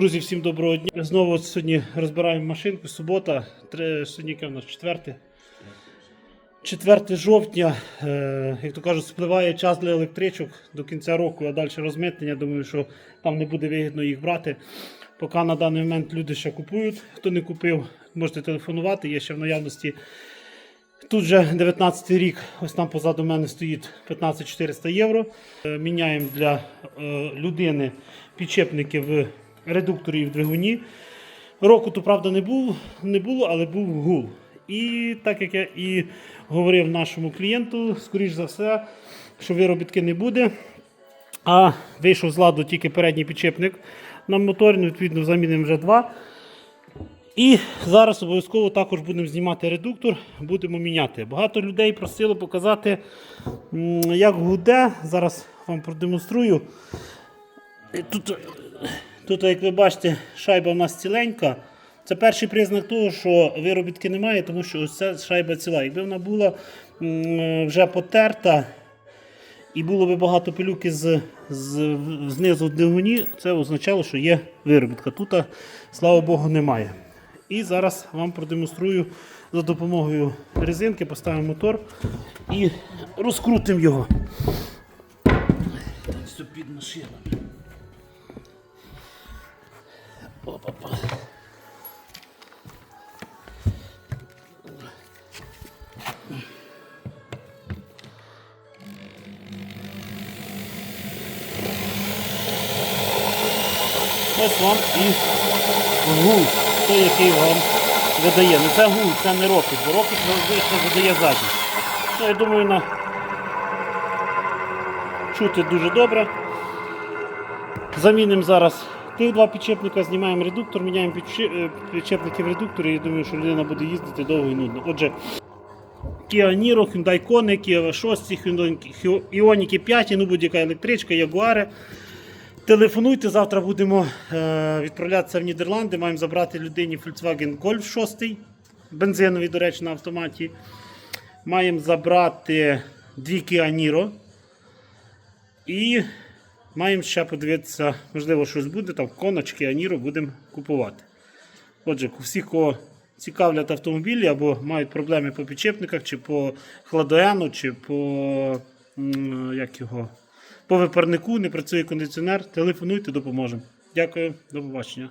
Друзі, всім доброго дня. Знову сьогодні розбираємо машинку. Субота, сьогодні в нас четверте. 4 жовтня, е, як то кажуть, спливає час для електричок до кінця року, а далі розмитнення. Думаю, що там не буде вигідно їх брати. Поки на даний момент люди ще купують. Хто не купив, можете телефонувати. Є ще в наявності. Тут вже 19 рік, ось там позаду мене стоїть 15 400 євро. Е, Міняємо для е, людини підчепники в редукторі в двигуні. Року, то правда, не, був, не було, але був гул. І так як я і говорив нашому клієнту, скоріш за все, що виробітки не буде. А вийшов з ладу тільки передній підчепник на моторі, ну, відповідно, замінимо вже два. І зараз обов'язково також будемо знімати редуктор, будемо міняти. Багато людей просило показати, як гуде. Зараз вам продемонструю. Тут, тут, як ви бачите, шайба у нас ціленька. Це перший признак того, що виробітки немає, тому що ось ця шайба ціла. Якби вона була вже потерта і було б багато пилюки з, з, знизу в двигуні, це означало, що є виробітка. Тут, слава Богу, немає. І зараз вам продемонструю за допомогою резинки, поставимо мотор і розкрутимо його. Ось вам і гул, той, який вам видає. Ну це гул, це не рокет, бо завжди видає задній. Ну, я думаю, на... чути дуже добре. Замінимо зараз тих два підчепника, знімаємо редуктор, міняємо е, підчепники в редукторі і думаю, що людина буде їздити довго і нудно. Отже, Kia Niro, Hyundai Kona, Kia V6, Hyundai Ioniq 5, ну будь-яка електричка, Jaguar. Телефонуйте, завтра будемо е, відправлятися в Нідерланди. Маємо забрати людині Volkswagen Golf 6, бензиновий, до речі, на автоматі. Маємо забрати дві Kia Niro. І маємо ще подивитися, можливо, щось буде, там коночки, Аніро будемо купувати. Отже, всіх, кого цікавлять автомобілі або мають проблеми по підчепниках, чи по хладоену, чи по, як його, по випарнику, не працює кондиціонер, телефонуйте, допоможемо. Дякую, до побачення.